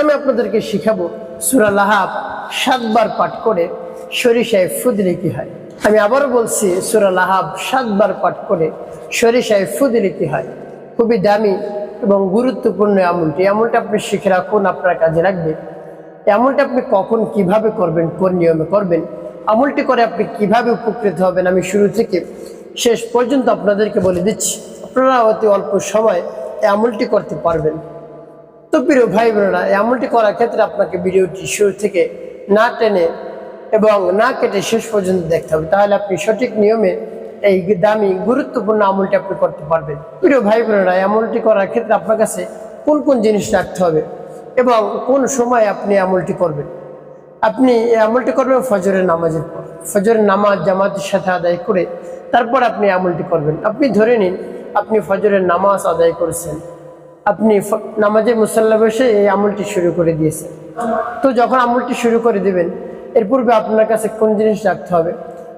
আমি আপনাদেরকে শিখাবো। সুরা লাহাব সাতবার পাঠ করে সরিষায় ফুদিলে কি হয়। আমি আবারও বলছি, সুরা লাহাব সাতবার পাঠ করে সরিষায় ফুদিলে কি হয়। খুবই দামি এবং গুরুত্বপূর্ণ এই আমলটা আপনি শিখে রাখুন, আপনার কাজে লাগবে। এই আমলটা আপনি কখন কীভাবে করবেন, কোন নিয়মে করবেন, আমলটি করে আপনি কীভাবে উপকৃত হবেন আমি শুরু থেকে শেষ পর্যন্ত আপনাদেরকে বলে দিচ্ছি। আপনারা অতি অল্প সময় এই আমলটি করতে পারবেন। তো প্রিয় ভাই বোনেরা এই আমলটি করার ক্ষেত্রে আপনাকে ভিডিওটি শুরু থেকে না টেনে এবং না কেটে শেষ পর্যন্ত দেখতে হবে। তাহলে আপনি সঠিক নিয়মে এই দামি, গুরুত্বপূর্ণ আমলটি আপনি করতে পারবেন। প্রিয় ভাই বোনেরা আমলটি করার ক্ষেত্রে আপনার কাছে কোন কোন জিনিস রাখতে হবে এবং কোন সময় আপনি আমলটি করবেন? আপনি এই আমলটি করবেন ফজরের নামাজের পর। ফজরের নামাজ জামাতের সাথে আদায় করে তারপর আপনি আমলটি করবেন। আপনি ধরে নিন, আপনি ফজরের নামাজ আদায় করেছেন। আপনি নামাজে মুসাল্লা বসে এই আমলটি শুরু করে দিয়েছেন। তো যখন আমলটি শুরু করে দিবেন, এর পূর্বে আপনার কাছে কোন জিনিস রাখতে হবে?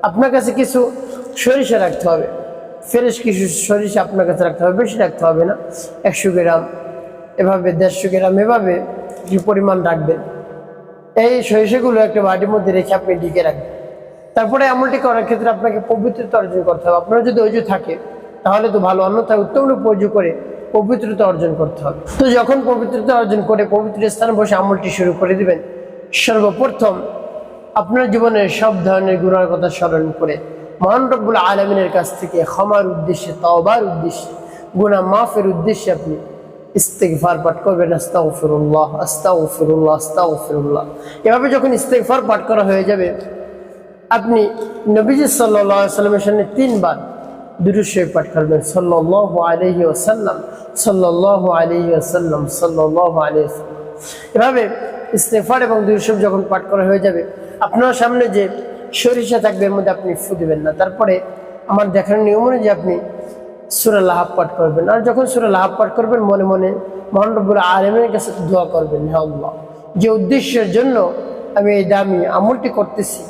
আপনার কাছে কিছু সরিষা রাখতে হবে। ফ্রেশ কিছু সরিষা আপনার কাছে রাখতে হবে, বেশি রাখতে হবে না। একশো গ্রাম, এভাবে দেড়শো গ্রাম, এভাবে কি পরিমাণ রাখবেন। এই সরিষাগুলো একটা বাটির মধ্যে রেখে আপনি ঢেকে রাখবেন। তারপরে আমলটি করার ক্ষেত্রে আপনাকে পবিত্রতা অর্জন করতে হবে। আপনার যদি অজু থাকে, তাহলে তো ভালো, অন্যথায় উত্তম রূপ অজু করে পবিত্রতা অর্জন করতে হবে। তো যখন পবিত্রতা অর্জন করে পবিত্র স্থানে বসে আমলটি শুরু করে দিবেন, সর্বপ্রথম আপনার জীবনের সব ধরনের গুণার কথা স্মরণ করে মহান রব্বুল আলমিনের কাছ থেকে ক্ষমার উদ্দেশ্যে, তওবার উদ্দেশ্যে গুণা মাফের উদ্দেশ্যে আপনি ইস্তেগফার পাঠ করবেন, আস্তাগফিরুল্লাহ আস্তাগফিরুল্লাহ আস্তাগফিরুল্লাহ। এভাবে যখন ইস্তেগফার পাঠ করা হয়ে যাবে, আপনি নবীজি সাল্লাহ সাল্লামের সামনে তিনবার দুরুশরীফ পাঠ করবেন। সাল্লাহ আলহি ওসাল্লাম সাল্লাহ আলহি ওসাল্লাম সাল্লাহ আলহি ওসাল্লাম এভাবে ইস্তেফার এবং দুরুশরীফ যখন পাঠ করা হয়ে যাবে, আপনার সামনে যে সরিষা থাকবে, এর মধ্যে আপনি ফু দিবেন না। তারপরে আমার দেখার নিয়ম অনুযায়ী আপনি সুরা লাহাব পাঠ করবেন। আর যখন সুরা লাহাব পাঠ করবেন, মনে মনে মহানবুল আলমের কাছে দোয়া করবেন, হে আল্লাহ। যে উদ্দেশ্যের জন্য আমি এই দামি আমলটি করতেছি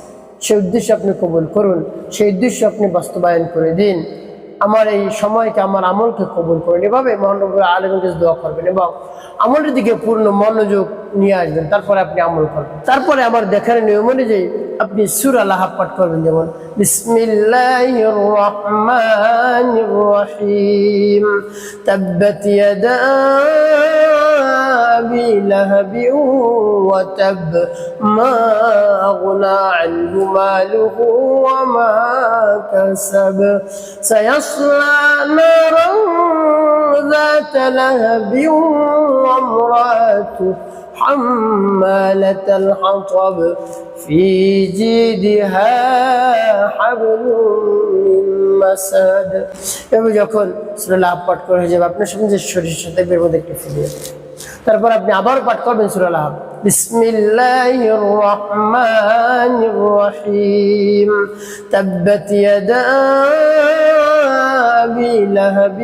সেই উদ্দেশ্য আপনি কবুল করুন, সেই উদ্দেশ্য আপনি বাস্তবায়ন করে দিন। আমার এই সময়কে, আমার আমলকে কবুল করুন। এভাবে মহানবুল আলমের কাছে দোয়া করবেন এবং আমলের দিকে পূর্ণ মনোযোগ নিয়ে আসবেন। তারপরে আপনি আমল করবেন। তারপরে আমার দেখার নিয়ম অনুযায়ী আপনি সুর লাহাব পাঠ করবেন। যেমন ইয়াদা أبي لهب وتب ما أغنى عنه ماله وما كسب سيصلى نارا ذات لهب وامرأته حمالة الحطب في جيدها حبل من مسد এবং যখন সুরা লাভ পাঠ করে হয়ে যাবে আপনার সামনে যে শরীর সাথে বের মধ্যে একটু ফিরিয়ে তারপর আপনি আবার পাঠ করবেন সুরা লাভ বিসমিল্লাহির রহমানির রহিম তাব্বাত ইয়াদা أبي لهب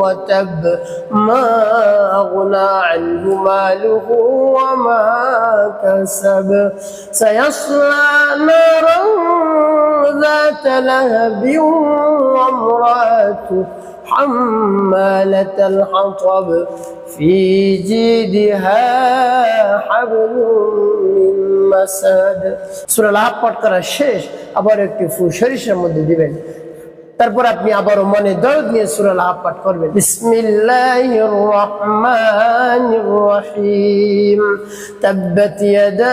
وتب ما أغنى عنه ماله وما كسب سيصلى نارا ذات لهب وامرأته حمالة الحطب في جيدها حبل من مسد سورة লাভ পাঠ করা শেষ আবার একটি ফু সরিষার মধ্যে দিবেন তারপর আপনি আবারও মনে দরদ নিয়ে সুরা লাভ পাঠ করবেন বিসমিল্লাহির রহমানির রহিম তাব্বাত ইয়াদা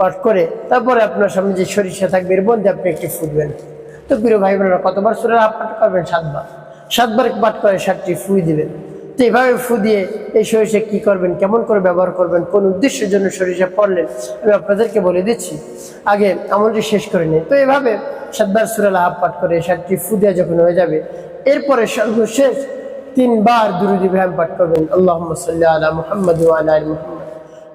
পাঠ করে, তারপরে আপনার সামনে যে সরিষা থাকবে, এর মধ্যে আপনি একটি ফুটবেন তো প্রিয় ভাই বোনেরা, কতবার সুরের হাফ পাঠ করবেন? সাতবার। সাতবার পাঠ করে সাতটি ফুই দিবেন। তো এভাবে ফু দিয়ে এই সরিষা কি করবেন, কেমন করে ব্যবহার করবেন, কোন উদ্দেশ্যের জন্য সরিষা পড়লেন, আমি আপনাদেরকে বলে দিচ্ছি। আগে আমলটি শেষ করে নিই তো এভাবে সাতবার সুরাল হাফ পাঠ করে সাতটি ফু দেওয়া যখন হয়ে যাবে, এরপরে সর্বশেষ তিনবার দুরুদ ইব্রাহিম পাঠ করবেন। আল্লাহ সাল্লাহ মুহাম্মদ আলা আলী মুহাম্মদ।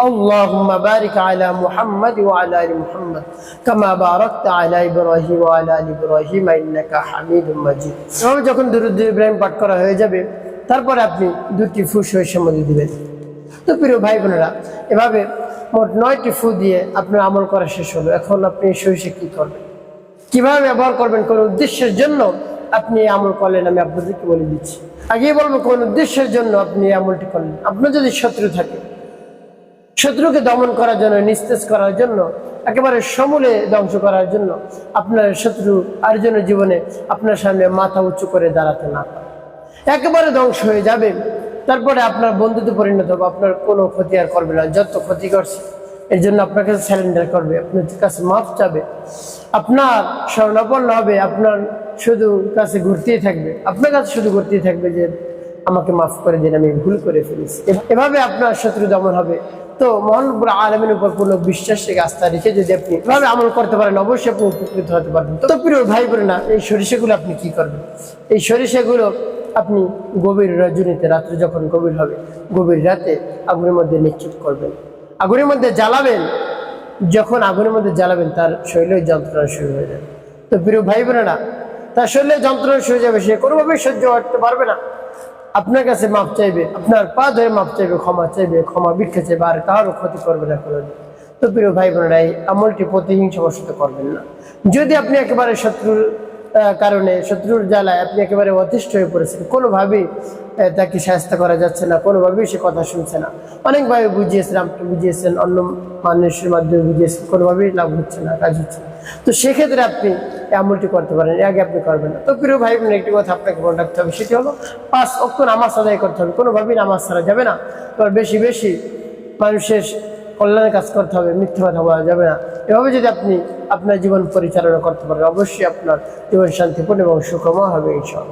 اللهم بارك على محمد وعلى ال محمد كما باركت على ابراهيم وعلى ال ابراهيم انك حميد مجيد এভাবে যখন দুরুদ ইব্রাহিম পাঠ করা হয়ে যাবে তারপরে আপনি দুটি ফুস হয়ে সম্মতি দিবেন তো প্রিয় ভাই বোনেরা এভাবে মোট নয়টি ফু দিয়ে আপনার আমল করা শেষ হলো এখন আপনি সরিষে কি করবেন কিভাবে ব্যবহার করবেন কোন উদ্দেশ্যের জন্য আপনি এই আমল করলেন আমি আপনাদেরকে বলে দিচ্ছি আগেই বলবো কোন উদ্দেশ্যের জন্য আপনি এই আমলটি করলেন আপনার যদি শত্রু থাকে শত্রুকে দমন করার জন্য, নিস্তেজ করার জন্য, একেবারে সমূলে ধ্বংস করার জন্য আপনার শত্রু আর জন্য জীবনে আপনার সামনে মাথা উঁচু করে দাঁড়াতে না একেবারে ধ্বংস হয়ে যাবে। তারপরে আপনার বন্ধুতে পরিণত হবে, আপনার কোনো ক্ষতি আর করবে না, যত ক্ষতি করছে, এর জন্য আপনার কাছে স্যালেন্ডার করবে, আপনার কাছে মাফ চাবে। আপনার স্বর্ণাপন্ন হবে, আপনার শুধু কাছে ঘুরতেই থাকবে, আপনার কাছে শুধু ঘুরতেই থাকবে যে আমাকে মাফ করে দিন, আমি ভুল করে ফেলেছি। এভাবে আপনার শত্রু দমন হবে। তো মহানবুর আলমের উপর পূর্ণ বিশ্বাস থেকে আস্থা রেখে যদি আপনি এভাবে আমল করতে পারেন, অবশ্যই আপনি উপকৃত হতে পারবেন। তো প্রিয় ভাই বোন না এই সরিষাগুলো আপনি কি করবেন? এই সরিষাগুলো আপনি গভীর রজনীতে, রাত্রে যখন গভীর হবে, গভীর রাতে আগুনের মধ্যে নিক্ষেপ করবেন। আগুনের মধ্যে জ্বালাবেন, যখন আগুনের মধ্যে জ্বালাবেন, তার শরীরে যন্ত্রণা শুরু হয়ে যাবে। তো প্রিয় ভাই বোনেরা, তার শরীরে যন্ত্রণা শুরু যাবে, সে কোনোভাবেই সহ্য করতে পারবে না। আপনার কাছে মাপ চাইবে, আপনার পা ধরে মাপ চাইবে, ক্ষমা চাইবে, ক্ষমা ভিক্ষা চাইবে, আর কারও ক্ষতি করবে না কোনো তো প্রিয় ভাই বোনেরা আমলটি প্রতিহিংসাবশত করবেন না। যদি আপনি একেবারে শত্রুর কারণে শত্রুর জ্বালায় আপনি একেবারে অতিষ্ঠ হয়ে পড়েছেন। কোনোভাবেই তাকে সাহায্য করা যাচ্ছে না, কোনোভাবেই সে কথা শুনছে না। অনেকভাবে বুঝিয়েছেন, আপনি বুঝিয়েছেন, অন্য মানুষের মাধ্যমে বুঝিয়েছেন, কোনোভাবেই লাভ হচ্ছে না, কাজ হচ্ছে তো সেক্ষেত্রে আপনি আমলটি করতে পারেন আগে আপনি করবেন না। তো প্রিয় ভাই বোন, একটি কথা আপনাকে মনে রাখতে হবে, সেটি হলো পাঁচ অক্ট নামাজ আদায় করতে হবে। কোনোভাবেই নামাজ ছাড়া যাবে না। তো বেশি বেশি মানুষের কল্যাণের কাজ করতে হবে, মিথ্যে কথা বলা যাবে না। এভাবে যদি আপনি আপনার জীবন পরিচালনা করতে পারেন, অবশ্যই আপনার জীবন শান্তিপূর্ণ এবং সুখময় হবে, ইনশাআল্লাহ।